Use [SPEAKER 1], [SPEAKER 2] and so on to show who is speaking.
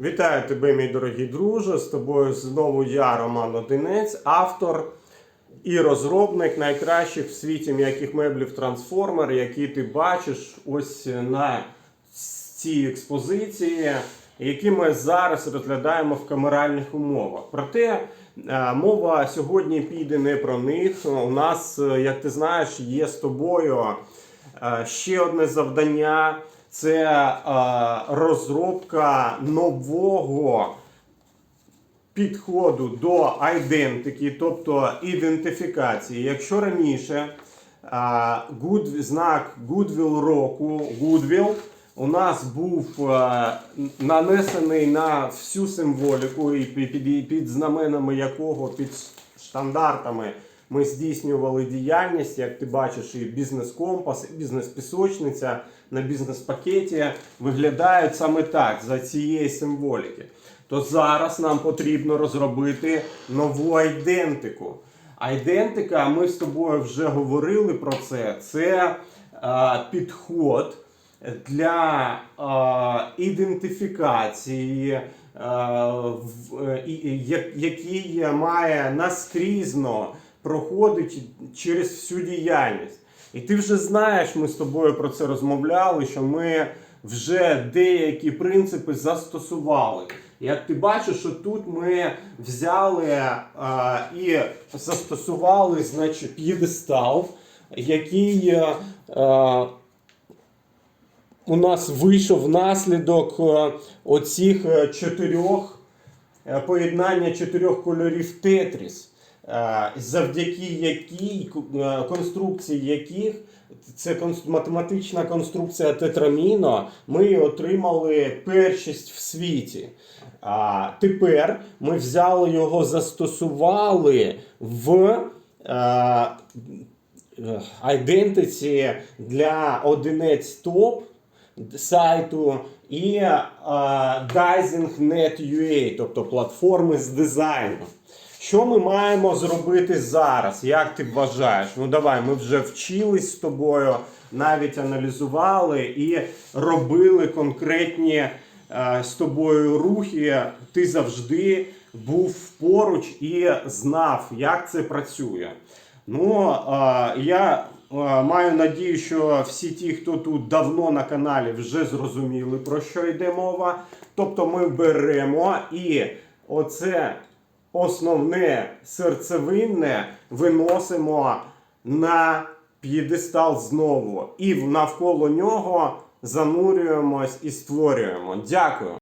[SPEAKER 1] Вітаю тебе, мій дорогий друже. З тобою знову я, Роман Одинець, автор і розробник найкращих в світі м'яких меблів трансформер, які ти бачиш ось на цій експозиції, які ми зараз розглядаємо в камеральних умовах. Проте е, мова сьогодні піде не про них. У нас, е, як ти знаєш, є з тобою е, ще одне завдання. Це е, розробка нового підходу до айдентики, тобто ідентифікації. Якщо раніше а, good, знак Goodwill року Goodwill у нас був а, нанесений на всю символіку, і під, під, знаменами якого, під штандартами ми здійснювали діяльність, як ти бачиш, і бізнес-компас, і бізнес-пісочниця на бізнес-пакеті виглядають саме так за цієї символіки то зараз нам потрібно розробити нову айдентику. Айдентика, ми з тобою вже говорили про це. Це е, підход для е, ідентифікації, е, в, е, який має наскрізно проходить через всю діяльність. І ти вже знаєш, ми з тобою про це розмовляли, що ми вже деякі принципи застосували. Як ти бачиш, що тут ми взяли а, і застосували значить, п'єдестал, який е, е, у нас вийшов внаслідок е, оцих е, чотирьох е, поєднання чотирьох кольорів Тетріс, е, завдяки якій е, конструкції яких це математична конструкція тетраміно, ми отримали першість в світі. А тепер ми взяли його, застосували в е, айдентиці для одиниць топ сайту і е, Dizing.net.ua, тобто платформи з дизайну. Що ми маємо зробити зараз? Як ти вважаєш? Ну давай, ми вже вчились з тобою, навіть аналізували і робили конкретні е, з тобою рухи. Ти завжди був поруч і знав, як це працює. Ну, е, я е, маю надію, що всі ті, хто тут давно на каналі, вже зрозуміли, про що йде мова. Тобто ми беремо і оце основне серцевинне виносимо на п'єдестал знову. І навколо нього занурюємось і створюємо. Дякую.